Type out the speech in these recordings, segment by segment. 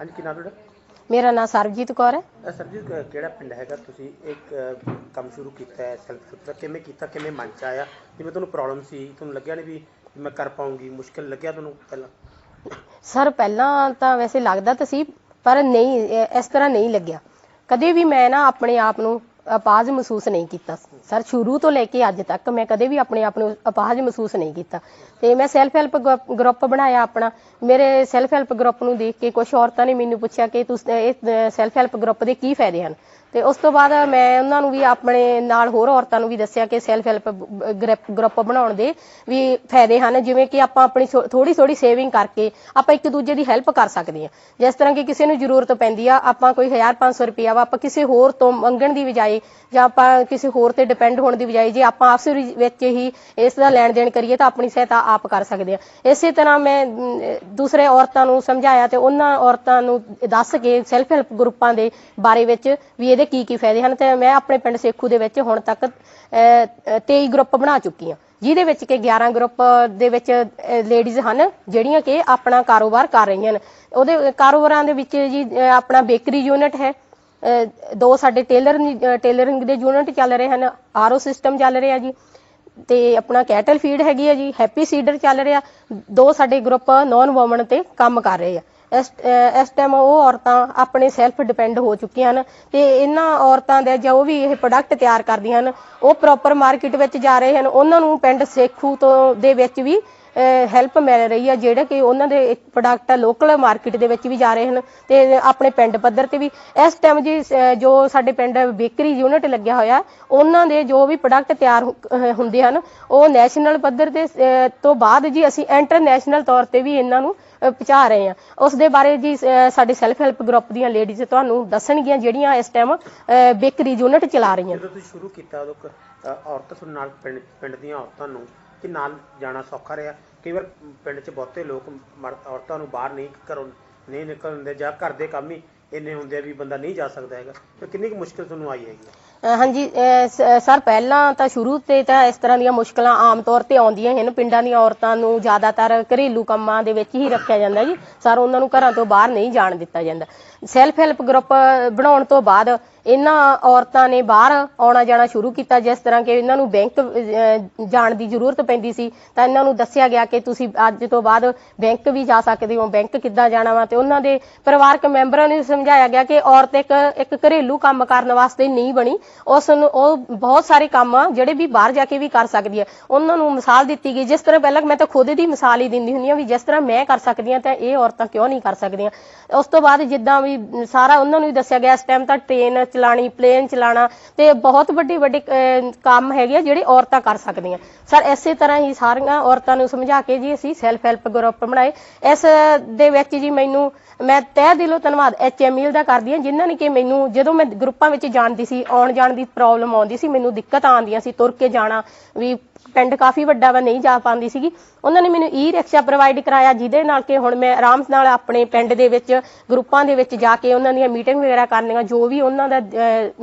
ਹਾਂਜੀ ਕੀ ਨਾਮ ਤੁਹਾਡਾ? ਮੇਰਾ ਨਾਮ ਸਰਬਜੀਤ ਕੌਰ ਹੈ। ਅ, ਸਰ ਜੀ ਅ, ਕਿਹੜਾ ਪਿੰਡ ਹੈਗਾ? ਤੁਸੀਂ ਇੱਕ ਕੰਮ ਸ਼ੁਰੂ ਕੀਤਾ ਹੈ ਸੈਲਫ ਦਾ। ਕਿਵੇਂ ਕੀਤਾ ਕਿਵੇਂ ਮਨ ਚ ਆਇਆ? ਜਿਵੇਂ ਤੁਹਾਨੂੰ ਪ੍ਰੋਬਲਮ ਸੀ ਤੁਹਾਨੂੰ ਲੱਗਿਆ ਨਹੀਂ ਵੀ ਮੈਂ ਕਰ ਪਾਉਂਗੀ ਮੁਸ਼ਕਿਲ ਲੱਗਿਆ ਤੁਹਾਨੂੰ ਪਹਿਲਾਂ? ਸਰ ਪਹਿਲਾਂ ਤਾਂ ਵੈਸੇ ਲੱਗਦਾ ਤਾਂ ਸੀ ਪਰ ਨਹੀਂ ਇਹ- ਇਸ ਤਰ੍ਹਾਂ ਨਹੀਂ ਲੱਗਿਆ। ਕਦੇ ਵੀ ਮੈਂ ਨਾ ਆਪਣੇ ਆਪ ਨੂੰ ਅਪਾਜ ਮਹਿਸੂਸ ਨਹੀਂ ਕੀਤਾ। ਸਰ, ਸ਼ੁਰੂ ਤੋਂ ਲੈ ਕੇ ਅੱਜ ਤੱਕ ਮੈਂ ਕਦੇ ਵੀ ਆਪਣੇ ਆਪ ਨੂੰ ਅਪਾਜ ਮਹਿਸੂਸ ਨਹੀਂ ਕੀਤਾ। ਤੇ ਮੈਂ ਸੈਲਫ ਹੈਲਪ ਗਰੁੱਪ ਬਣਾਇਆ ਆਪਣਾ। ਮੇਰੇ ਸੈਲਫ ਹੈਲਪ ਗਰੁੱਪ ਨੂੰ ਦੇਖ ਕੇ ਕੁਝ ਔਰਤਾਂ ਨੇ ਮੈਨੂੰ ਪੁੱਛਿਆ ਕਿ ਤੁਸੀਂ ਇਹ ਸੈਲਫ ਹੈਲਪ ਗਰੁੱਪ ਦੇ ਕੀ ਫਾਇਦੇ ਹਨ? ਤੇ ਉਸ ਤੋਂ ਬਾਅਦ ਮੈਂ ਉਹਨਾਂ ਨੂੰ ਵੀ ਆਪਣੇ ਨਾਲ ਹੋਰ ਔਰਤਾਂ ਨੂੰ ਵੀ ਦੱਸਿਆ ਕਿ ਸੈਲਫ ਹੈਲਪ ਗਰੁੱਪ ਬਣਾਉਣ ਦੇ ਵੀ ਫਾਇਦੇ ਹਨ, ਜਿਵੇਂ ਕਿ ਆਪਾਂ ਆਪਣੀ ਥੋੜੀ ਥੋੜੀ ਸੇਵਿੰਗ ਕਰਕੇ ਆਪਾਂ ਇੱਕ ਦੂਜੇ ਦੀ ਹੈਲਪ ਕਰ ਸਕਦੇ ਹਾਂ। ਜਿਸ ਤਰ੍ਹਾਂ ਕਿ ਕਿਸੇ ਨੂੰ ਜ਼ਰੂਰਤ ਪੈਂਦੀ ਆ, ਆਪਾਂ ਕੋਈ 1500 ਰੁਪਿਆ ਵਾ, ਆਪਾਂ ਕਿਸੇ ਹੋਰ ਤੋਂ ਮੰਗਣ ਦੀ ਬਜਾਏ ਜਾਂ ਆਪਾਂ ਕਿਸੇ ਹੋਰ ਤੇ ਡਿਪੈਂਡ ਹੋਣ ਦੀ ਬਜਾਏ ਜੇ ਆਪਾਂ ਆਪਸ ਵਿੱਚ ਹੀ ਇਸ ਦਾ ਲੈਣ ਦੇਣ ਕਰੀਏ ਤਾਂ ਆਪਣੀ ਸਹਾਇਤਾ ਆਪ ਕਰ ਸਕਦੇ ਹਾਂ। ਇਸੇ ਤਰ੍ਹਾਂ ਮੈਂ ਦੂਸਰੇ ਔਰਤਾਂ ਨੂੰ ਸਮਝਾਇਆ ਤੇ ਉਹਨਾਂ ਔਰਤਾਂ ਨੂੰ ਦੱਸ ਕੇ ਸੈਲਫ ਹੈਲਪ ਗਰੁੱਪਾਂ ਦੇ ਬਾਰੇ ਵਿੱਚ ਵੀ ਇਹਦੇ ਕੀ ਕੀ ਫਾਇਦੇ ਹਨ ਤੇ ਮੈਂ ਆਪਣੇ ਪਿੰਡ ਸੇਖੂ ਦੇ ਵਿੱਚ ਹੁਣ ਤੱਕ 23 ਗਰੁੱਪ ਬਣਾ ਚੁੱਕੀ ਹਾਂ। ਜਿਹਦੇ ਵਿੱਚ ਕਿ 11 ਗਰੁੱਪ ਦੇ ਵਿੱਚ ਲੇਡੀਜ਼ ਹਨ, ਜਿਹੜੀਆਂ ਕਿ ਆਪਣਾ ਕਾਰੋਬਾਰ ਕਰ ਰਹੀਆਂ ਨੇ। ਉਹਦੇ, ਕਾਰੋਬਾਰਾਂ ਦੇ ਵਿੱਚ ਜੀ ਆਪਣਾ ਬੇਕਰੀ ਯੂਨਿਟ ਹੈ। ਦੋ ਸਾਡੇ ਟੇਲਰ ਟੇਲਰਿੰਗ ਦੇ ਯੂਨਿਟ ਚੱਲ ਰਹੇ ਹਨ ਆਰਓ ਸਿਸਟਮ ਚੱਲ ਰਿਹਾ ਜੀ। ਤੇ ਆਪਣਾ ਕੈਟਲ ਫੀਡ ਹੈਗੀ ਆ ਜੀ ਹੈਪੀ ਸੀਡਰ ਚੱਲ ਰਿਹਾ। ਦੋ ਸਾਡੇ ਗਰੁੱਪ ਨੌਨ ਵੂਮਨ ਤੇ ਕੰਮ ਕਰ ਰਹੇ ਆ। ਇਸ ਇਸ ਟਾਈਮ ਉਹ ਔਰਤਾਂ ਆਪਣੇ ਸੈਲਫ ਡਿਪੈਂਡ ਹੋ ਚੁੱਕੀਆਂ ਹਨ ਤੇ ਇਹਨਾਂ ਔਰਤਾਂ ਦੇ ਜੋ ਵੀ ਇਹ ਪ੍ਰੋਡਕਟ ਤਿਆਰ ਕਰਦੀਆਂ ਹਨ, ਉਹ ਪ੍ਰੋਪਰ ਮਾਰਕੀਟ ਵਿੱਚ ਜਾ ਰਹੇ ਹਨ। ਉਹਨਾਂ ਨੂੰ ਪਿੰਡ ਸੇਖੂ ਤੋਂ ਦੇ ਵਿੱਚ ਵੀ ਹੈਲਪ ਮਿਲ ਰਹੀ ਹੈ ਜਿਹੜੇ ਕਿ ਉਹਨਾਂ ਦੇ ਪ੍ਰੋਡਕਟ ਆ ਲੋਕਲ ਮਾਰਕੀਟ ਦੇ ਵਿੱਚ ਵੀ ਜਾ ਰਹੇ ਹਨ ਤੇ ਆਪਣੇ ਪਿੰਡ ਪੱਧਰ ਤੇ ਵੀ। ਇਸ ਟਾਈਮ ਜੀ ਜੋ ਸਾਡੇ ਪਿੰਡ ਬੇਕਰੀ ਯੂਨਿਟ ਲੱਗਿਆ ਹੋਇਆ, ਉਹਨਾਂ ਦੇ ਜੋ ਵੀ ਪ੍ਰੋਡਕਟ ਤਿਆਰ ਹੁੰਦੇ ਹਨ, ਉਹ ਨੈਸ਼ਨਲ ਪੱਧਰ ਤੇ ਤੋਂ ਬਾਅਦ ਜੀ ਅਸੀਂ ਇੰਟਰਨੈਸ਼ਨਲ ਤੌਰ ਤੇ ਵੀ ਇਹਨਾਂ ਨੂੰ ਪਹੁੰਚਾ ਰਹੇ ਹਾਂ। ਉਸ ਦੇ ਬਾਰੇ ਜੀ ਸਾਡੇ ਸੈਲਫ ਹੈਲਪ ਗਰੁੱਪ ਦੀਆਂ ਲੇਡੀਜ਼ ਤੁਹਾਨੂੰ ਦੱਸਣਗੀਆਂ ਜਿਹੜੀਆਂ ਇਸ ਟਾਈਮ ਬੇਕਰੀ ਯੂਨਿਟ ਚਲਾ ਰਹੀਆਂ। ਜਦੋਂ ਤੁਸੀਂ ਸ਼ੁਰੂ ਕੀਤਾ ਉਦੋਂ ਔਰਤਾਂ ਤੁਹਾਡੇ ਨਾਲ ਪਿੰਡ ਦੀਆਂ ਔਰਤਾਂ ਨੂੰ ਕਿ ਨਾਲ ਜਾਣਾ ਸੌਖਾ ਰਿਹਾ? ਕਈ ਵਾਰ ਪਿੰਡ 'ਚ ਬਹੁਤੇ ਲੋਕ ਔਰਤਾਂ ਨੂੰ ਬਾਹਰ ਨਹੀਂ ਘਰੋਂ ਨਹੀਂ ਨਿਕਲਣ ਦਿੰਦੇ ਜਾਂ ਘਰ ਦੇ ਕੰਮ ਹੀ ਇੰਨੇ ਹੁੰਦੇ ਆ ਵੀ ਬੰਦਾ ਨਹੀਂ ਜਾ ਸਕਦਾ ਹੈਗਾ। ਤੇ ਕਿੰਨੀ ਕੁ ਮੁਸ਼ਕਿਲ ਤੁਹਾਨੂੰ ਆਈ ਹੈਗੀ? ਹਾਂਜੀ ਅਹ ਸਰ, ਪਹਿਲਾਂ ਤਾਂ ਸ਼ੁਰੂ ਤੇ ਤਾਂ ਇਸ ਤਰ੍ਹਾਂ ਦੀਆਂ ਮੁਸ਼ਕਲਾਂ ਆਮ ਤੌਰ ਤੇ ਆਉਂਦੀਆਂ ਹਨ। ਪਿੰਡਾਂ ਦੀਆਂ ਔਰਤਾਂ ਨੂੰ ਜ਼ਿਆਦਾਤਰ ਘਰੇਲੂ ਕੰਮਾਂ ਦੇ ਵਿੱਚ ਹੀ ਰੱਖਿਆ ਜਾਂਦਾ ਜੀ। ਸਰ, ਉਹਨਾਂ ਨੂੰ ਘਰਾਂ ਤੋਂ ਬਾਹਰ ਨਹੀਂ ਜਾਣ ਦਿੱਤਾ ਜਾਂਦਾ। ਸੈਲਫ ਹੈਲਪ ਗਰੁੱਪ ਬਣਾਉਣ ਤੋਂ ਬਾਅਦ ਇਹਨਾਂ ਔਰਤਾਂ ਨੇ ਬਾਹਰ ਆਉਣਾ ਜਾਣਾ ਸ਼ੁਰੂ ਕੀਤਾ, ਜਿਸ ਤਰ੍ਹਾਂ ਕਿ ਇਹਨਾਂ ਨੂੰ ਬੈਂਕ ਜਾਣ ਦੀ ਜ਼ਰੂਰਤ ਪੈਂਦੀ ਸੀ, ਤਾਂ ਇਹਨਾਂ ਨੂੰ ਦੱਸਿਆ ਗਿਆ ਕਿ ਤੁਸੀਂ ਅੱਜ ਤੋਂ ਬਾਅਦ ਬੈਂਕ ਵੀ ਜਾ ਸਕਦੇ ਹੋ, ਬੈਂਕ ਕਿੱਦਾਂ ਜਾਣਾ ਵਾ, ਤੇ ਉਹਨਾਂ ਦੇ ਪਰਿਵਾਰਕ ਮੈਂਬਰਾਂ ਨੂੰ ਸਮਝਾਇਆ ਗਿਆ ਕਿ ਔਰਤ ਇੱਕ ਇੱਕ ਘਰੇਲੂ ਕੰਮ ਕਰਨ ਵਾਸਤੇ ਨਹੀਂ ਬਣੀ। ਉਸ ਨੂੰ, ਉਹ ਬਹੁਤ ਸਾਰੇ ਕੰਮ ਜਿਹੜੇ ਵੀ ਬਾਹਰ ਜਾ ਕੇ ਵੀ ਕਰ ਸਕਦੀ ਹੈ ਉਹਨਾਂ ਨੂੰ ਮਿਸਾਲ ਦਿੱਤੀ ਗਈ, ਜਿਸ ਤਰ੍ਹਾਂ ਪਹਿਲਾਂ ਮੈਂ ਤਾਂ ਖੁਦ ਦੀ ਮਿਸਾਲ ਹੀ ਦਿੰਦੀ ਹੁੰਦੀ ਹਾਂ ਵੀ ਜਿਸ ਤਰ੍ਹਾਂ ਮੈਂ ਕਰ ਸਕਦੀ ਹਾਂ ਤਾਂ ਇਹ ਔਰਤਾਂ ਕਿਉਂ ਨਹੀਂ ਕਰ ਸਕਦੀਆਂ। ਉਸ ਤੋਂ ਬਾਅਦ ਜਿੱਦਾਂ ਵੀ ਸਾਰਾ ਉਹਨਾਂ ਨੂੰ ਵੀ ਦੱਸਿਆ ਗਿਆ, ਇਸ ਟਾਈਮ ਤਾਂ ਟ੍ਰੇਨ ਚਲਾਣੀ ਪਲੇਨ ਚਲਾਣਾ ਤੇ ਬਹੁਤ ਵੱਡੇ ਵੱਡੇ ਕੰਮ ਹੈਗੇ ਜਿਹੜੇ ਔਰਤਾਂ ਕਰ ਸਕਦੀਆਂ। ਸਰ, ਇਸੇ ਤਰ੍ਹਾਂ ਹੀ ਸਾਰੀਆਂ ਔਰਤਾਂ ਨੂੰ ਸਮਝਾ ਕੇ ਜੀ ਅਸੀਂ ਸੈਲਫ ਹੈਲਪ ਗਰੁੱਪ ਬਣਾਏ। ਇਸ ਦੇ ਵਿੱਚ ਜੀ ਮੈਨੂੰ, ਮੈਂ ਤਹਿ ਦਿਲੋਂ ਧੰਨਵਾਦ ਐਚਐਮਐਲ ਦਾ ਕਰਦੀ ਹਾਂ, ਜਿਨ੍ਹਾਂ ਨੇ ਕਿ ਮੈਨੂੰ ਜਦੋਂ ਮੈਂ ਗਰੁੱਪਾਂ ਵਿੱਚ ਜਾਣਦੀ ਸੀ ਆਉਣ ਜਾਣ ਦੀ ਪ੍ਰੋਬਲਮ ਆਉਂਦੀ ਸੀ, ਮੈਨੂੰ ਦਿੱਕਤਾਂ ਆਉਂਦੀਆਂ ਸੀ, ਤੁਰ ਕੇ ਜਾਣਾ, ਵੀ ਪਿੰਡ ਕਾਫੀ ਵੱਡਾ ਵਾ ਨਹੀਂ ਜਾ ਪਾਉਂਦੀ ਸੀਗੀ। ਉਹਨਾਂ ਨੇ ਮੈਨੂੰ ਈ ਰਿਕਸ਼ਾ ਪ੍ਰੋਵਾਈਡ ਕਰਾਇਆ ਜਿਹਦੇ ਨਾਲ ਕਿ ਹੁਣ ਮੈਂ ਆਰਾਮ ਨਾਲ ਆਪਣੇ ਪਿੰਡ ਦੇ ਵਿੱਚ ਗਰੁੱਪਾਂ ਦੇ ਵਿੱਚ ਜਾ ਕੇ ਉਹਨਾਂ ਦੀਆਂ ਮੀਟਿੰਗ ਵਗੈਰਾ ਕਰਨੀਆਂ ਜੋ ਵੀ ਉਹਨਾਂ ਦਾ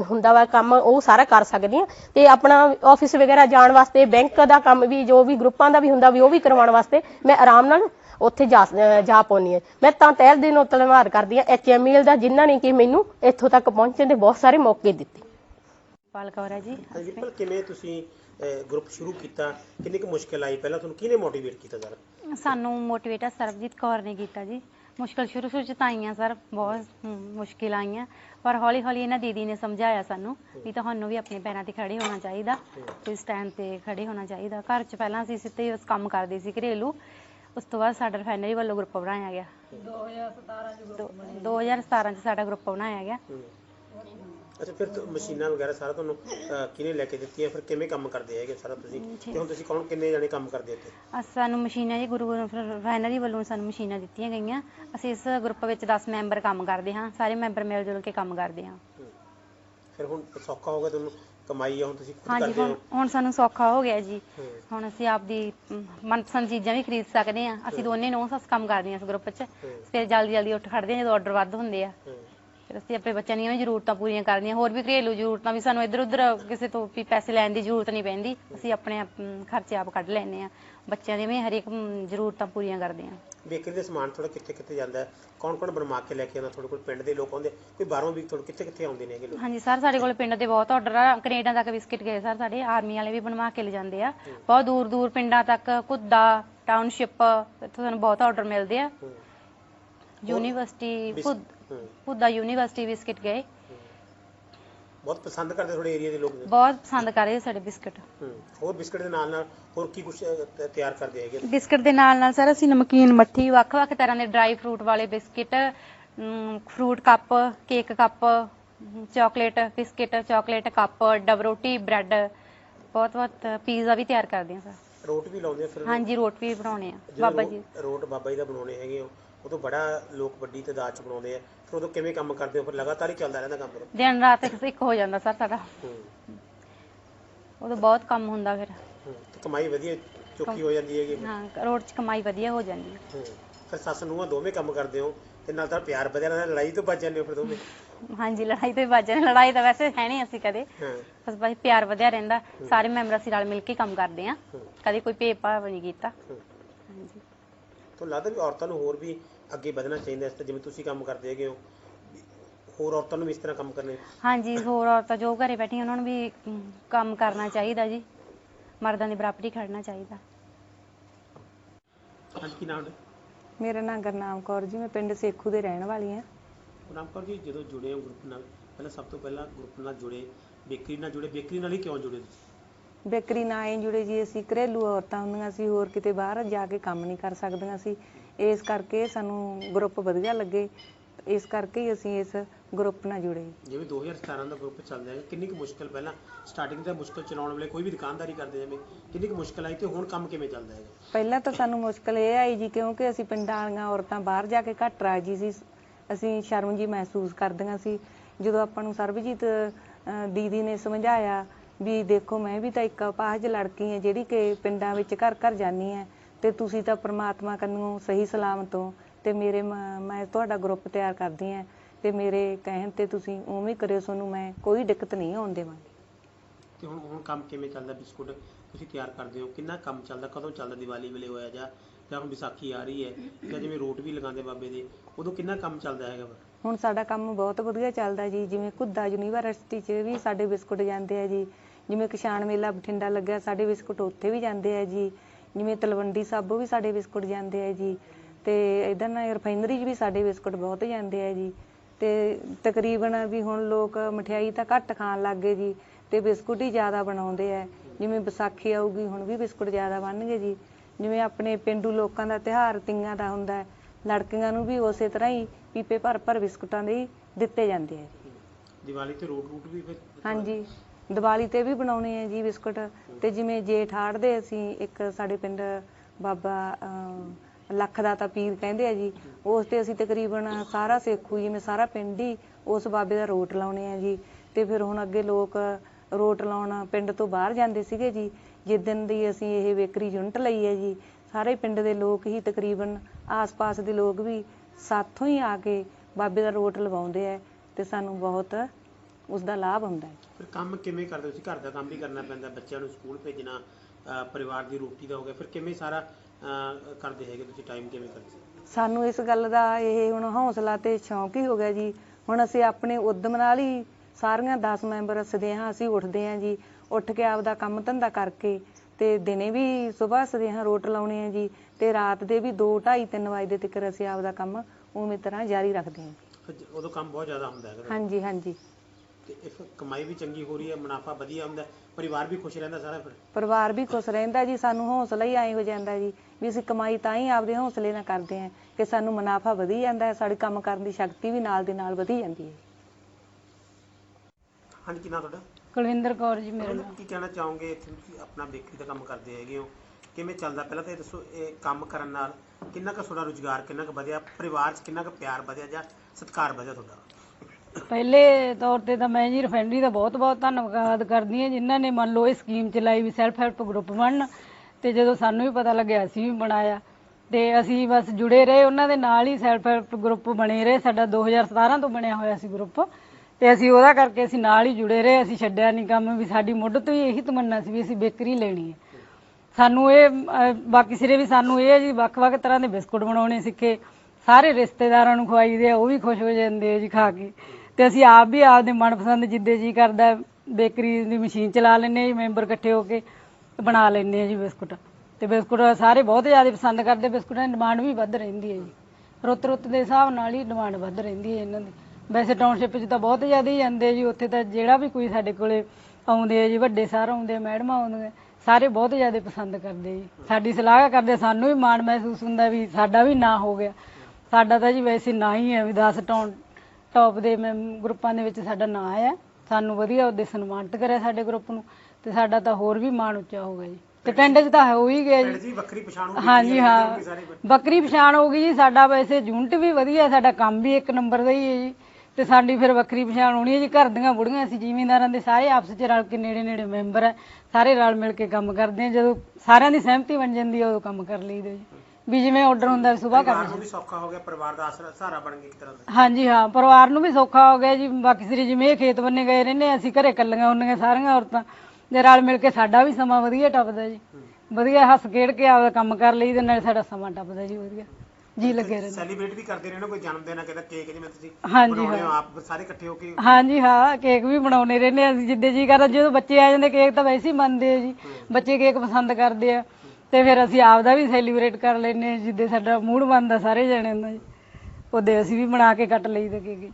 ਹੁੰਦਾ ਵਾ ਕੰਮ ਉਹ ਸਾਰਾ ਕਰ ਸਕਦੀ ਹਾਂ। ਤੇ ਆਪਣਾ ਆਫਿਸ ਵਗੈਰਾ ਜਾਣ ਵਾਸਤੇ ਬੈਂਕ ਦਾ ਕੰਮ ਵੀ ਜੋ ਵੀ ਗਰੁੱਪਾਂ ਦਾ ਵੀ ਹੁੰਦਾ ਵੀ ਉਹ ਵੀ ਕਰਵਾਉਣ ਵਾਸਤੇ ਮੈਂ ਆਰਾਮ ਨਾਲ ਉੱਥੇ ਜਾ ਜਾ ਪਾਉਂਦੀ ਹਾਂ। ਮੈਂ ਤਾਂ ਤਹਿ ਦਿਲੋਂ ਧੰਨਵਾਦ ਕਰਦੀ ਹਾਂ ਐਚਐਮਐਲ ਦਾ ਜਿਨ੍ਹਾਂ ਨੇ ਕਿ ਮੈਨੂੰ ਇੱਥੋਂ ਤੱਕ ਪਹੁੰਚਣ ਦੇ ਬਹੁਤ ਸਾਰੇ ਮੌਕੇ ਦਿੱਤੇ। ਪਾਲ ਕੌਰ ਹੈ ਜੀ। ਹਾਂਜੀ ਪਰ ਕਿਵੇਂ ਤੁਸੀਂ ਗਰੁੱਪ ਸ਼ੁਰੂ ਕੀਤਾ ਕਿੰਨੀ ਕੁ ਮੁਸ਼ਕਿਲ ਆਈ? ਪਹਿਲਾਂ ਤੁਹਾਨੂੰ ਕਿਹਨੇ ਮੋਟੀਵੇਟ ਕੀਤਾ ਸਰ ਸਾਨੂੰ ਮੋਟੀਵੇਟਰ ਸਰਬਜੀਤ ਕੌਰ ਨੇ ਕੀਤਾ ਜੀ। ਮੁਸ਼ਕਲ ਸ਼ੁਰੂ ਸ਼ੁਰੂ ਚ ਤਾਂ ਆਈਆਂ ਸਰ ਬਹੁਤ ਮੁਸ਼ਕਿਲ ਆਈਆਂ। ਪਰ ਹੌਲੀ ਹੌਲੀ ਇਹਨਾਂ ਦੀਦੀ ਨੇ ਸਮਝਾਇਆ ਸਾਨੂੰ ਵੀ ਤੁਹਾਨੂੰ ਵੀ ਆਪਣੇ ਪੈਰਾਂ ਤੇ ਖੜੇ ਹੋਣਾ ਚਾਹੀਦਾ ਤੇ ਸਟੈਂਡ ਤੇ ਖੜੇ ਹੋਣਾ ਚਾਹੀਦਾ। ਘਰ ਚ ਪਹਿਲਾਂ ਅਸੀਂ ਸਿੱਧੇ ਉਸ ਕੰਮ ਕਰਦੇ ਸੀ ਘਰੇਲੂ ਉਸ ਤੋਂ ਬਾਅਦ ਸਾਡਾ ਰਿਫਾਈਨਰੀ ਵੱਲੋਂ ਗਰੁੱਪ ਬਣਾਇਆ ਗਿਆ। 2017 ਚ 2017 ਚ ਸਾਡਾ ਗਰੁੱਪ ਬਣਾਇਆ ਗਿਆ। ਹੂੰ। ਅੱਛਾ ਫਿਰ ਤੁ- ਮਸ਼ੀਨਾਂ ਵਗੈਰਾ ਸਾਰਾ ਤੁਹਾਨੂੰ ਅਹ, ਕਿਹਨੇ ਲੈ ਕੇ ਦਿੱਤੀਆਂ? ਫਿਰ ਕਿਵੇਂ ਕੰਮ ਕਰਦੇ ਹੈਗੇ ਸਾਰਾ ਤੁਸੀਂ? ਤੇ ਹੁਣ ਤੁਸੀਂ ਕੌਣ ਕਿੰਨੇ ਜਣੇ ਕੰਮ ਕਰਦੇ ਇੱਥੇ? ਅਸ ਸਾਨੂੰ ਮਸ਼ੀਨਾਂ ਜੀ ਗੁਰੂ ਗ੍ਰੰਥ ਰਿਫਾਈਨਰੀ ਵੱਲੋਂ ਸਾਨੂੰ ਮਸ਼ੀਨਾਂ ਦਿੱਤੀਆਂ ਗਈਆਂ। ਅਸੀਂ ਇਸ ਗਰੁੱਪ ਵਿੱਚ 10 ਮੈਂਬਰ ਕੰਮ ਕਰਦੇ ਹਾਂ। ਸਾਰੇ ਮੈਂਬਰ ਮਿਲ ਜੁਲ ਕੇ ਕੰਮ ਕਰਦੇ ਹਾਂ। ਫਿਰ ਹੁਣ ਸੌਖਾ ਹੋ ਗਿਆ ਤੁਹਾਨੂੰ ਕਮਾਈ ਆ ਹੁਣ ਤੁਸੀਂ ਖੁਦ ਹਾਂਜੀ ਕਰਦੇ ਹੁਣ ਹੋ? ਹੁਣ ਸਾਨੂੰ ਸੌਖਾ ਹੋ ਗਿਆ ਜੀ। ਹੂੰ। ਹੁਣ ਅਸੀਂ ਆਪਦੀ ਅਮ, ਮਨਪਸੰਦ ਚੀਜ਼ਾਂ ਵੀ ਖਰੀਦ ਸਕਦੇ ਹਾਂ। ਅਸੀਂ ਦੋਨੇ ਨੌ ਸੱਸ ਕੰਮ ਕਰਦੇ ਹਾਂ ਇਸ ਗਰੁੱਪ 'ਚ। ਹੂੰ। ਫਿਰ ਜਲਦੀ ਜਲਦੀ ਉੱਠ ਖੜਦੇ ਹਾਂ ਜਦੋਂ ਆਰਡਰ ਵੱਧ ਹੁੰਦੇ ਆ। ਹੂੰ। ਫਿਰ ਅਸੀਂ ਆਪਣੇ ਬੱਚਿਆਂ ਦੀਆਂ ਵੀ ਜ਼ਰੂਰਤਾਂ ਪੂਰੀਆਂ ਕਰਦੇ ਹਾਂ ਹੋਰ ਵੀ ਘਰੇਲੂ ਜ਼ਰੂਰਤਾਂ ਵੀ ਸਾਨੂੰ ਇੱਧਰ ਉੱਧਰ ਕਿਸੇ ਤੋਂ ਵੀ ਪੈਸੇ ਲੈਣ ਦੀ ਜ਼ਰੂਰਤ ਨਹੀਂ ਪੈਂਦੀ ਅਸੀਂ ਆਪਣੇ ਆਪ, ਅਮ, ਖਰਚੇ ਆਪ ਕੱਢ ਲੈਂਦੇ ਹਾਂ। ਬੱਚਿਆਂ ਦੀਆਂ ਵੀ ਹਰੇਕ ਅਮ, ਜ਼ਰੂਰਤਾਂ ਪੂਰੀਆਂ ਕਰਦੇ ਹਾਂ। ਬੇਕਰੀ ਦੇ ਸਮਾਨ ਥੋੜਾ ਕਿੱਥੇ ਕਿੱਥੇ ਜਾਂਦਾ ਕੌਣ ਕੌਣ ਬਣਵਾ ਕੇ ਲੈ ਕੇ ਆਉਂਦਾ ਤੁਹਾਡੇ ਕੋਲ ਪਿੰਡ ਦੇ ਲੋਕ ਆਉਂਦੇ ਕੋਈ ਬਾਹਰੋਂ ਵੀ ਤੁਹਾਡੇ ਕਿੱਥੇ ਕਿੱਥੇ ਆਉਂਦੇ ਨੇ ਹੈਗੇ ਲੋਕ? ਹਾਂਜੀ ਸਰ ਸਾਡੇ ਕੋਲ ਪਿੰਡ ਦੇ ਬਹੁਤ ਆਰਡਰ ਆ ਕੈਨੇਡਾ ਤੱਕ ਬਿਸਕਿਟ ਗਏ ਸਰ ਸਾਡੇ ਆਰਮੀ ਵਾਲੇ ਵੀ ਬਣਵਾ ਕੇ ਲੈ ਜਾਂਦੇ ਆ ਬਹੁਤ ਦੂਰ ਦੂਰ ਪਿੰਡਾਂ ਤੱਕ ਕੁੱਦਾ ਟਾਊਨਸ਼ਿਪ ਇੱਥੋਂ ਸਾਨੂੰ ਬਹੁਤ ਆਰਡਰ ਮਿਲਦੇ ਆ। ਹੂੰ। ਯੂਨੀਵਰਸਿਟੀ ਬਿਸ- ਹੂੰ। ਕੁੱਦਾ ਯੂਨੀਵਰਸਿਟੀ ਬਿਸਕਿਟ ਗਏ। ਬਹੁਤ ਪਸੰਦ ਕਰਦੇ ਤੁਹਾਡੇ ਏਰੀਆ ਦੇ ਲੋਕ ਬਹੁਤ ਪਸੰਦ ਕਰ ਰਹੇ ਸਾਡੇ ਬਿਸਕਿਟ। ਹੂੰ। ਹੋਰ ਬਿਸਕਟ ਦੇ ਨਾਲ ਨਾਲ ਹੋਰ ਕੀ ਕੁਝ ਤਿਆਰ ਕਰਦੇ ਹੈਗੇ? ਬਿਸਕਟ ਦੇ ਨਾਲ ਨਾਲ ਸਰ ਅਸੀਂ ਨਮਕੀਨ ਮੱਠੀ ਵੱਖ-ਵੱਖ ਤਰ੍ਹਾਂ ਦੇ ਡਰਾਈ ਫਰੂਟ ਵਾਲੇ biscuit fruit cup cake cup chocolate biscuit chocolate cup dub ਰੋਟੀ ਬ੍ਰੈਡ। ਬਹੁਤ ਬਹੁਤ ਪੀਜ਼ਾ ਵੀ ਤਿਆਰ ਕਰਦੇ ਹਾਂ ਸਰ। ਰੋਟ ਵੀ ਲਾਉਂਦੇ ਆ ਫਿਰ? ਹਾਂਜੀ ਰੋਟ ਵੀ ਬਣਾਉਣੇ ਆ ਜਦੋਂ ਬਾਬਾ ਜੀ। ਰੋਟ ਬਾਬਾ ਜੀ ਦਾ ਬਣਾਉਣੇ ਹੈਗੇ ਹੋ। ਉਦੋਂ ਬੜਾ ਲੋਕ ਵੱਡੀ ਤਾਦਾਦ ਚ ਬਣਾਉਂਦੇ ਆ ਫਿਰ ਉਦੋਂ ਕਿਵੇਂ ਕੰਮ ਕਰਦੇ ਹੋ? ਫਿਰ ਲਗਾਤਾਰ ਹੀ ਚੱਲਦਾ ਰਹਿੰਦਾ ਕੰਮ ਫਿਰ ਦਿਨ ਰਾਤ ਇੱਕ ਇੱਕ ਹੋ ਜਾਂਦਾ ਸਰ ਸਾਡਾ। ਹੂੰ। ਉਦੋਂ ਬਹੁਤ ਕੰਮ ਹੁੰਦਾ ਫਿਰ। ਹੂੰ ਤੇ ਕਮਾਈ ਵਧੀਆ ਚੌਕੀ ਹੋ ਜਾਂਦੀ ਹੈਗੀ। ਹਾਂ ਰੋਡ 'ਚ ਕਮਾਈ ਵਧੀਆ ਹੋ ਜਾਂਦੀ ਹੈ। ਹੂੰ ਫਿਰ ਸੱਸ ਨੂੰਹਾਂ ਦੋਵੇਂ ਕੰਮ ਕਰਦੇ ਹੋ ਤੇ ਨਾਲ ਤਾਂ ਪਿਆਰ ਵਧਿਆ ਰਹਿੰਦਾ ਲੜਾਈ ਤੋਂ ਬਚ ਜਾਂਦੇ ਹੋ ਫਿਰ ਦੋਵੇਂ? ਹਾਂਜੀ ਲੜਾਈ ਤੋਂ ਹੀ ਬਚ ਜਾਂਦੇ ਲੜਾਈ ਤਾਂ ਵੈਸੇ ਹੈ ਨਹੀਂ ਅਸੀਂ ਕਦੇ। ਹਾਂ। ਬਸ ਬਸ ਪਿਆਰ ਵਧਿਆ ਰਹਿੰਦਾ ਸਾਰੇ ਮੈਂਬਰ ਅਸੀਂ ਰਲ ਮਿਲ ਕੇ ਕੰਮ ਕਰਦੇ ਆ ਹੂੰ। ਕਦੇ ਕੋਈ ਭੇਦਭਾਵ ਨਹੀਂ ਕੀਤਾ। ਹੂੰ। ਹਾਂਜੀ। ਤੋਂ ਲੱਗਦਾ ਵੀ ਔਰਤਾਂ ਨੂੰ ਹੋਰ ਵੀ ਅੱਗੇ ਵਧਣਾ ਚਾਹੀਦਾ ਇਸ ਤੇ ਜਿਵੇਂ ਤੁਸੀਂ ਕੰਮ ਕਰਦੇ ਹੈਗੇ ਹੋ। ਹੋਰ ਔਰਤਾਂ ਨੂੰ ਵੀ ਇਸ ਤਰ੍ਹਾਂ ਕੰਮ ਕਰਨੇ। ਹਾਂਜੀ ਹੋਰ ਔਰਤਾਂ ਜੋ ਘਰੇ ਬੈਠੀਆਂ ਉਹਨਾਂ ਨੂੰ ਵੀ ਅਮ, ਕੰਮ ਕਰਨਾ ਚਾਹੀਦਾ ਜੀ। ਮਰਦਾਂ ਦੀ ਬਰਾਬਰੀ ਖੜਨਾ ਚਾਹੀਦਾ। ਹਾਂਜੀ ਕੀ ਨਾਮ ਹੈ? ਮੇਰਾ ਨਾਮ ਗੁਰਨਾਮ ਕੌਰ ਜੀ ਮੈਂ ਪਿੰਡ ਸੇਖੂ ਦੇ ਰਹਿਣ ਵਾਲੀ ਹਾਂ। ਗੁਰਨਾਮ ਕੌਰ ਜੀ ਜਦੋਂ ਜੁੜੇ ਹੋ ਗਰੁੱਪ ਨਾਲ ਪਹਿਲਾਂ ਸਭ ਤੋਂ ਪਹਿਲਾਂ ਗਰੁੱਪ ਨਾਲ ਜੁੜੇ ਬੇਕਰੀ ਨਾਲ ਜੁੜੇ ਬੇਕਰੀ ਨਾਲ ਹੀ ਕਿਉਂ ਜੁੜੇ ਤੁਸੀਂ? ਬੇਕਰੀ ਨਾਲ ਐਂ ਜੁੜੇ ਜੀ ਅਸੀਂ ਘਰੇਲੂ ਔਰਤਾਂ ਹੁੰਦੀਆਂ ਸੀ ਹੋਰ ਕਿਤੇ ਬਾਹਰ ਜਾ ਕੇ ਕੰਮ ਨਹੀਂ ਕਰ ਸਕਦੀਆਂ ਸੀ। ਇਸ ਕਰਕੇ ਸਾਨੂੰ ਗਰੁੱਪ ਵਧੀਆ ਲੱਗੇ। ਇਸ ਕਰਕੇ ਹੀ ਅਸੀਂ ਇਸ ਗਰੁੱਪ ਨਾਲ ਜੁੜੇ। ਜਿਵੇਂ 2017 ਦਾ ਗਰੁੱਪ ਚੱਲਦਾ ਹੈ ਕਿੰਨੀ ਕੁ ਮੁਸ਼ਕਲ ਪਹਿਲਾਂ ਸਟਾਰਟਿੰਗ ਦਾ ਮੁਸ਼ਕਲ ਚਲਾਉਣ ਵੇਲੇ ਕੋਈ ਵੀ ਦੁਕਾਨਦਾਰੀ ਕਰਦੇ ਜਿਵੇਂ ਕਿੰਨੀ ਕੁ ਮੁਸ਼ਕਲ ਆਈ ਤੇ ਹੁਣ ਕੰਮ ਕਿਵੇਂ ਚੱਲਦਾ ਹੈ ਪਹਿਲਾਂ ਤਾਂ ਸਾਨੂੰ ਮੁਸ਼ਕਲ ਇਹ ਆਈ ਜੀ ਕਿਉਂਕਿ ਅਸੀਂ ਪਿੰਡਾਂ ਵਾਲੀਆਂ ਔਰਤਾਂ ਬਾਹਰ ਜਾ ਕੇ ਘੱਟ ਰਾਜੀ ਸੀ। ਅਸੀਂ ਸ਼ਰਮ ਜੀ ਮਹਿਸੂਸ ਕਰਦੀਆਂ ਸੀ। ਜਦੋਂ ਆਪਾਂ ਨੂੰ ਸਰਬਜੀਤ ਦੀਦੀ ਨੇ ਸਮਝਾਇਆ ਵੀ ਦੇਖੋ, ਮੈਂ ਵੀ ਤਾਂ ਇੱਕ ਅਪਾਹਜ ਲੜਕੀ ਹਾਂ, ਜਿਹੜੀ ਕਿ ਪਿੰਡਾਂ ਵਿੱਚ ਘਰ ਘਰ ਜਾਨੀ ਹੈ ਤੇ ਤੁਸੀਂ ਤਾਂ ਪ੍ਰਮਾਤਮਾ ਕੰਨੋਂ ਸਹੀ ਸਲਾਮਤ ਹੋ ਤੇ ਮੇਰੇ ਮੈਂ ਤੁਹਾਡਾ ਗਰੁੱਪ ਤਿਆਰ ਕਰਦੀ ਹਾਂ ਤੇ ਮੇਰੇ ਕਹਿਣ ਤੇ ਤੁਸੀਂ ਉਵੇਂ ਕਰਿਓ, ਤੁਹਾਨੂੰ ਮੈਂ ਕੋਈ ਦਿੱਕਤ ਨਹੀਂ ਆਉਣ ਦੇਵਾਂਗੀ। ਤੇ ਹੁਣ ਹੁਣ ਕੰਮ ਕਿਵੇਂ ਚੱਲਦਾ? ਬਿਸਕੁਟ ਤੁਸੀਂ ਤਿਆਰ ਕਰਦੇ ਹੋ, ਕਿੰਨਾ ਕੰਮ ਚੱਲਦਾ? ਕਦੋਂ ਚੱਲਦਾ ਦੀਵਾਲੀ ਵੇਲੇ ਹੋਇਆ ਜਾਂ ਜਾਂ ਹੁਣ ਵਿਸਾਖੀ ਆ ਰਹੀ ਹੈ ਜਾਂ ਜਿਵੇਂ ਰੋਟ ਵੀ ਲਗਾਉਂਦੇ ਬਾਬੇ ਦੇ, ਉਦੋਂ ਕਿੰਨਾ ਕੰਮ ਚੱਲਦਾ ਹੈਗਾ ਵਾ? ਹੁਣ ਸਾਡਾ ਕੰਮ ਬਹੁਤ ਵਧੀਆ ਚੱਲਦਾ ਜੀ, ਜਿਵੇਂ ਕੁੱਦਾ ਯੂਨੀਵਰਸਿਟੀ 'ਚ ਵੀ ਸਾਡੇ ਬਿਸਕੁਟ ਜਾਂਦੇ ਆ ਜੀ। ਜਿਵੇਂ ਕਿਸਾਨ ਮੇਲਾ ਬਠਿੰਡਾ ਲੱਗਿਆ, ਸਾਡੇ ਬਿਸਕੁਟ ਉੱਥੇ ਵੀ ਜਾਂਦੇ ਆ ਜੀ। ਜਿਵੇਂ ਤਲਵੰਡੀ ਸਾਬੋ ਵੀ ਸਾਡੇ ਬਿਸਕੁਟ ਜਾਂਦੇ ਆ ਜੀ। ਤੇ ਇਦਾਂ ਨਾ ਰਿਫਾਈਨਰੀ 'ਚ ਵੀ ਸਾਡੇ ਬਿਸਕੁਟ ਬਹੁਤ ਜਾਂਦੇ ਆ ਜੀ। ਤੇ ਤਕਰੀਬਨ ਵੀ ਹੁਣ ਲੋਕ ਮਠਿਆਈ ਤਾਂ ਘੱਟ ਖਾਣ ਲੱਗ ਗਏ ਜੀ, ਤੇ ਬਿਸਕੁਟ ਹੀ ਜ਼ਿਆਦਾ ਬਣਾਉਂਦੇ ਆ। ਜਿਵੇਂ ਵਿਸਾਖੀ ਆਊਗੀ, ਹੁਣ ਵੀ ਬਿਸਕੁਟ ਜ਼ਿਆਦਾ ਬਣਨਗੇ ਜੀ। ਜਿਵੇਂ ਆਪਣੇ ਪਿੰਡੂ ਲੋਕਾਂ ਦਾ ਤਿਉਹਾਰ ਤੀਆਂ ਦਾ ਹੁੰਦਾ ਹੈ ਲੜਕੀਆਂ ਨੂੰ ਵੀ ਉਸੇ ਤਰ੍ਹਾਂ ਹੀ ਪੀਪੇ ਭਰ ਭਰ ਬਿਸਕੁਟਾਂ ਦੇ ਹੀ ਦਿੱਤੇ ਜਾਂਦੇ ਆ ਜੀ। ਦੀਵਾਲੀ ਤੇ ਰੋਟ ਰੂਟ ਵੀ ਫਿਰ ਹਾਂਜੀ ਦੀਵਾਲੀ ਤੇ ਵੀ ਬਣਾਉਣੇ ਆ ਜੀ ਬਿਸਕੁਟ। ਤੇ ਜਿਵੇਂ ਜੇਠ ਹਾੜ ਦੇ ਅਸੀਂ ਇੱਕ ਸਾਡੇ ਪਿੰਡ ਬਾਬਾ ਲੱਖ ਦਾ ਤਾਂ ਪੀਰ ਕਹਿੰਦੇ ਆ ਜੀ ਉਸ ਤੇ ਅਸੀਂ ਤਕਰੀਬਨ ਸਾਰਾ ਸੇਖੂ ਜਿਵੇਂ ਸਾਰਾ ਪਿੰਡ ਹੀ ਉਸ ਬਾਬੇ ਦਾ ਰੋਟ ਲਾਉਣੇ ਆ ਜੀ। ਤੇ ਫਿਰ ਹੁਣ ਅੱਗੇ ਲੋਕ ਰੋਟ ਲਾਉਣ ਪਿੰਡ ਤੋਂ ਬਾਹਰ ਜਾਂਦੇ ਸੀਗੇ ਜੀ ਜਿੱਦਣ ਦੀ ਅਸੀਂ ਇਹ ਬੇਕਰੀ ਯੂਨਿਟ ਲਈ ਹੈ ਜੀ ਸਾਰੇ ਪਿੰਡ ਦੇ ਲੋਕ ਹੀ ਤਕਰੀਬਨ ਆਸ-ਪਾਸ ਦੇ ਲੋਕ ਵੀ ਸਾਥੋਂ ਹੀ ਆ ਕੇ ਬਾਬੇ ਦਾ ਰੋਟ ਲਵਾਉਂਦੇ ਆ ਤੇ ਸਾਨੂੰ ਬਹੁਤ ਉਸ ਦਾ ਲਾਭ ਹੁੰਦਾ ਹੈ ਫਿਰ ਕੰਮ ਕਿਵੇਂ ਕਰਦੇ ਤੁਸੀਂ ਘਰ ਦਾ ਕੰਮ ਵੀ ਕਰਨਾ ਪੈਂਦਾ ਬੱਚਿਆਂ ਨੂੰ ਸਕੂਲ ਭੇਜਣਾ ਪਰਿਵਾਰ ਦੀ ਰੋਟੀ ਦਾ ਹੋ ਗਿਆ ਫਿਰ ਕਿਵੇਂ ਸਾਰਾ ਕਰਦੇ ਹੈਗੇ ਤੁਸੀਂ? ਟਾਈਮ ਕਿਵੇਂ ਕਰਦੇ ਸਾਨੂੰ ਇਸ ਗੱਲ ਦਾ ਇਹ ਹੁਣ ਹੌਸਲਾ ਤੇ ਸ਼ੌਂਕ ਹੀ ਹੋ ਗਿਆ ਜੀ। ਹੁਣ ਅਸੀਂ ਆਪਣੇ ਉਦਮ ਨਾਲ ਹੀ ਸਾਰੀਆਂ 10 ਮੈਂਬਰ ਸਦੇਹਾਂ ਅਸੀਂ ਉੱਠਦੇ ਹਾਂ ਜੀ। ਉੱਠ ਕੇ ਆਪਦਾ ਕੰਮ ਧੰਦਾ ਕਰਕੇ ਤੇ ਦਿਨੇ ਵੀ ਸਵੇਰ ਸਦੇਹਾਂ ਰੋਟ ਲਾਉਣੇ ਆ ਜੀ ਤੇ ਰਾਤ ਦੇ ਵੀ 2 2:30 3 ਵਜੇ ਤੱਕ ਅਸੀਂ ਆਪਦਾ ਕੰਮ ਉਵੇਂ ਤਰ੍ਹਾਂ ਜਾਰੀ ਰੱਖਦੇ ਹਾਂ ਜੀ। ਉਦੋਂ ਕੰਮ ਬਹੁਤ ਜ਼ਿਆਦਾ ਹੁੰਦਾ ਹੈਗਾ। ਹਾਂਜੀ ਹਾਂਜੀ। ਤੇ ਫਿਰ ਕਮਾਈ ਵੀ ਚੰਗੀ ਹੋ ਰਹੀ ਹੈ ਮੁਨਾਫਾ ਵਧੀਆ ਹੁੰਦਾ ਹੈ, ਪਰਿਵਾਰ ਵੀ ਖੁਸ਼ ਰਹਿੰਦਾ ਸਾਰਾ ਫਿਰ। ਪਰਿਵਾਰ ਵੀ ਖੁਸ਼ ਰਹਿੰਦਾ ਜੀ ਸਾਨੂੰ ਹੌਸਲਾ ਹੀ ਐਂ ਹੋ ਜਾਂਦਾ ਜੀ ਵੀ ਅਸੀਂ ਕਮਾਈ ਤਾਂ ਹੀ ਆਪਦੇ ਹੌਸਲੇ ਨਾਲ ਕਰਦੇ ਹਾਂ ਕਿ ਸਾਨੂੰ ਮੁਨਾਫਾ ਵਧੀ ਜਾਂਦਾ ਹੈ ਸਾਡੀ ਕੰਮ ਕਰਨ ਦੀ ਸ਼ਕਤੀ ਵੀ ਨਾਲ ਦੇ ਨਾਲ ਵਧੀ ਜਾਂਦੀ ਹੈ ਹਾਂਜੀ ਕੀ ਨਾਮ ਤੁਹਾਡਾ? ਕੁਲਵਿੰਦਰ ਕੌਰ ਜੀ ਮੇਰਾ ਮੈਨੂੰ ਕੀ ਕਹਿਣਾ ਚਾਹੋਗੇ? ਇੱਥੇ ਤੁਸੀਂ ਆਪਣਾ ਬੇਕਰੀ ਦਾ ਕੰਮ ਕਰਦੇ ਹੈਗੇ ਹੋ। ਕਿਵੇਂ ਚੱਲਦਾ ਪਹਿਲਾਂ ਤਾਂ ਇਹ ਦੱਸੋ ਇਹ ਕੰਮ ਕਰਨ ਨਾਲ ਕਿੰਨਾ ਕੁ ਤੁਹਾਡਾ ਰੁਜ਼ਗਾਰ ਕਿੰਨਾ ਕੁ ਵਧਿਆ? ਪਰਿਵਾਰ 'ਚ ਕਿੰਨਾ ਕੁ ਪਿਆਰ ਵਧਿਆ ਜਾਂ ਸਤਿਕਾਰ ਵਧਿਆ ਤੁਹਾਡਾ? ਪਹਿਲੇ ਤੌਰ ਤੇ ਤਾਂ ਮੈਂ ਜੀ ਰਿਫਾਈਨਰੀ ਦਾ ਬਹੁਤ ਬਹੁਤ ਧੰਨਵਾਦ ਕਰਦੀ ਹਾਂ। ਜਿਨ੍ਹਾਂ ਨੇ ਮੰਨ ਲਓ ਇਹ ਸਕੀਮ ਚਲਾਈ ਵੀ ਸੈਲਫ ਹੈਲਪ ਗਰੁੱਪ ਬਣਨ ਤੇ ਜਦੋਂ ਸਾਨੂੰ ਵੀ ਪਤਾ ਲੱਗਿਆ ਅਸੀਂ ਵੀ ਬਣਾਇਆ। ਤੇ ਅਸੀਂ ਬਸ ਜੁੜੇ ਰਹੇ। ਉਹਨਾਂ ਦੇ ਨਾਲ ਹੀ ਸੈਲਫ ਹੈਲਪ ਗਰੁੱਪ ਬਣੇ ਰਹੇ। ਸਾਡਾ 2017 ਤੋਂ ਬਣਿਆ ਹੋਇਆ ਸੀ ਗਰੁੱਪ ਤੇ ਅਸੀਂ ਉਹਦਾ ਕਰਕੇ ਅਸੀਂ ਨਾਲ ਹੀ ਜੁੜੇ ਰਹੇ ਅਸੀਂ ਛੱਡਿਆ ਨਹੀਂ ਕੰਮ ਵੀ ਸਾਡੀ ਮੁੱਢ ਤੋਂ ਹੀ ਇਹੀ ਤਮੰਨਾ ਸੀ ਵੀ ਅਸੀਂ ਬੇਕਰੀ ਲੈਣੀ ਹੈ। ਸਾਨੂੰ ਇਹ ਅਹ, ਬਾਕੀ ਸਿਰੇ ਵੀ ਸਾਨੂੰ ਇਹ ਹੈ ਜੀ ਵੱਖ-ਵੱਖ ਤਰ੍ਹਾਂ ਦੇ ਬਿਸਕੁਟ ਬਣਾਉਣੇ ਸਿੱਖੇ ਸਾਰੇ ਰਿਸ਼ਤੇਦਾਰਾਂ ਨੂੰ ਖਵਾਈਦੇ ਆ ਉਹ ਵੀ ਖੁਸ਼ ਹੋ ਜਾਂਦੇ ਆ ਜੀ ਖਾ ਕੇ। ਤੇ ਅਸੀਂ ਆਪ ਵੀ ਆਪਦੇ ਮਨਪਸੰਦ ਜਿੱਦੇ ਜੀ ਕਰਦਾ ਬੇਕਰੀ ਦੀ ਮਸ਼ੀਨ ਚਲਾ ਲੈਂਦੇ ਆ ਜੀ ਮੈਂਬਰ ਇਕੱਠੇ ਹੋ ਕੇ ਤੇ ਬਣਾ ਲੈਂਦੇ ਆ ਜੀ ਬਿਸਕੁਟ। ਤੇ ਬਿਸਕੁਟ ਸਾਰੇ ਬਹੁਤ ਜ਼ਿਆਦਾ ਪਸੰਦ ਕਰਦੇ ਬਿਸਕੁਟਾਂ ਦੀ ਡਿਮਾਂਡ ਵੀ ਵੱਧ ਰਹਿੰਦੀ ਹੈ ਜੀ। ਰੁੱਤ ਰੁੱਤ ਦੇ ਹਿਸਾਬ ਨਾਲ ਹੀ ਡਿਮਾਂਡ ਵੱਧ ਰਹਿੰਦੀ ਹੈ ਇਹਨਾਂ ਦੀ। ਵੈਸੇ ਟਾਊਨਸ਼ਿਪ 'ਚ ਤਾਂ ਬਹੁਤ ਜ਼ਿਆਦਾ ਹੀ ਜਾਂਦੇ ਆ ਜੀ ਉੱਥੇ ਤਾਂ ਜਿਹੜਾ ਵੀ ਕੋਈ ਸਾਡੇ ਕੋਲੇ ਆਉਂਦੇ ਆ ਜੀ ਵੱਡੇ ਸਰ ਆਉਂਦੇ ਆ ਮੈਡਮਾਂ ਆਉਂਦੀਆਂ ਸਾਰੇ ਬਹੁਤ ਜ਼ਿਆਦਾ ਪਸੰਦ ਕਰਦੇ ਜੀ। ਸਾਡੀ ਸਲਾਹ ਕਰਦੇ ਸਾਨੂੰ ਵੀ ਮਾਣ ਮਹਿਸੂਸ ਹੁੰਦਾ ਵੀ ਸਾਡਾ ਵੀ ਨਾਂ ਹੋ ਗਿਆ। ਸਾਡਾ ਤਾਂ ਜੀ ਵੈਸੇ ਨਾਂ ਹੀ ਹੈ ਵੀ 10 ਟਾਊਨ ਟੌਪ ਦੇ ਮੈਂ ਗਰੁੱਪਾਂ ਦੇ ਵਿੱਚ ਸਾਡਾ ਨਾਂ ਆਇਆ। ਸਾਨੂੰ ਵਧੀਆ ਉਹਦੇ ਸਨਮਾਨਿਤ ਕਰਿਆ ਸਾਡੇ ਗਰੁੱਪ ਨੂੰ ਤੇ ਸਾਡਾ ਤਾਂ ਹੋਰ ਵੀ ਮਾਣ ਉੱਚਾ ਹੋ ਗਿਆ ਜੀ। ਤੇ ਪਿੰਡ 'ਚ ਤਾਂ ਹੋ ਹੀ ਗਿਆ ਜੀ। ਪਿੰਡ ਦੀ ਵੱਖਰੀ ਪਛਾਣ ਹੋਊਗੀ ਹਾਂਜੀ ਹਾਂ ਸਾਰੇ। ਬੱਕਰੀ ਪਛਾਣ ਹੋ ਗਈ ਜੀ ਸਾਡਾ ਵੈਸੇ ਯੂਨਿਟ ਵੀ ਵਧੀਆ ਸਾਡਾ ਕੰਮ ਵੀ ਇੱਕ ਨੰਬਰ ਦਾ ਹੀ ਹੈ ਜੀ। ਤੇ ਸਾਡੀ ਫਿਰ ਵੱਖਰੀ ਪਛਾਣ ਹੋਣੀ ਹੈ ਜੀ। ਘਰ ਦੀਆਂ ਬੁੜੀਆਂ ਅਸੀਂ ਜ਼ਿਮੀਂਦਾਰਾਂ ਦੇ ਸਾਰੇ ਆਪਸ 'ਚ ਰਲ ਕੇ ਨੇੜੇ ਨੇੜੇ ਮੈਂਬਰ ਹੈ ਸਾਰੇ ਰਲ ਮਿਲ ਕੇ ਕੰਮ ਕਰਦੇ ਆ। ਜਦੋਂ ਸਾਰਿਆਂ ਦੀ ਸਹਿਮਤੀ ਬਣ ਜਾਂਦੀ ਹੈ ਉਦੋਂ ਕੰਮ ਕਰ ਲਈਦਾ ਜੀ। ਵੀ ਜਿਵੇਂ ਆਰਡਰ ਹੁੰਦਾ ਸਵੇਰ ਕਰ ਪਰਿਵਾਰ ਨੂੰ ਵੀ ਸੌਖਾ ਹੋ ਗਿਆ ਪਰਿਵਾਰ ਦਾ ਆਸਰਾ ਸਹਾਰਾ ਬਣ ਗਿਆ ਇੱਕ ਤਰ੍ਹਾਂ ਦਾ। ਹਾਂਜੀ ਹਾਂ ਪਰਿਵਾਰ ਨੂੰ ਵੀ ਸੌਖਾ ਹੋ ਗਿਆ ਜੀ। ਬਾਕੀ ਸਿਰੇ ਜਿਵੇਂ ਇਹ ਖੇਤ ਬੰਨੇ ਗਏ ਰਹਿੰਦੇ ਹਾਂ, ਅਸੀਂ ਘਰੇ ਕੱਲੀਆਂ ਹੁੰਦੀਆਂ ਸਾਰੀਆਂ ਔਰਤਾਂ। ਦੇ ਰਲ ਮਿਲ ਕੇ ਸਾਡਾ ਵੀ ਸਮਾਂ ਵਧੀਆ ਟੱਪਦਾ ਜੀ। ਵਧੀਆ ਹੱਸ ਖੇਡ ਕੇ ਆਪਦਾ ਕੰਮ ਕਰ ਲਈ ਤੇ ਨਾਲੇ ਸਾਡਾ ਸਮਾਂ ਟੱਪਦਾ ਜੀ ਵਧੀਆ। ਜੀ ਲੱਗੇ ਰਹਿੰਦਾ। ਸੈਲੀਬ੍ਰੇਟ ਵੀ ਕਰਦੇ ਰਹਿੰਦੇ ਹੋ, ਕੋਈ ਜਨਮ ਦਿਨ ਆ ਕਿਦਾ ਕੇਕ ਜਿਵੇਂ ਤੁਸੀਂ ਹਾਂਜੀ ਬਣਾਉਂਦੇ ਹੋ ਹਾਂ। ਆਪ ਸਾਰੇ ਇਕੱਠੇ ਹੋ ਕੇ। ਹਾਂਜੀ ਹਾਂ ਕੇਕ ਵੀ ਬਣਾਉਣੇ ਰਹਿੰਦੇ ਹਾਂ ਅਸੀਂ ਜਿੱਦੇ ਜੀ ਕਰਦਾ ਜਦੋਂ ਬੱਚੇ ਆ ਜਾਂਦੇ ਕੇਕ ਤਾਂ ਵੈਸੇ ਹੀ ਮੰਨਦੇ ਆ ਜੀ। ਬੱਚੇ ਕੇਕ ਪਸੰਦ ਕਰਦੇ ਆ ਤੇ ਫਿਰ ਅਸੀਂ ਆਪਦਾ ਵੀ ਸੈਲੀਬ੍ਰੇਟ ਕਰ ਲੈਂਦੇ ਹਾਂ ਜਿੱਦੇ ਸਾਡਾ ਮੂਡ ਬਣਦਾ ਸਾਰੇ ਜਣਿਆਂ ਦਾ ਜੀ। ਉਹਦੇ ਅਸੀਂ ਵੀ ਬਣਾ ਕੇ ਕੱਟ ਲਈਦਾ ਕੇਕ। ਜੀ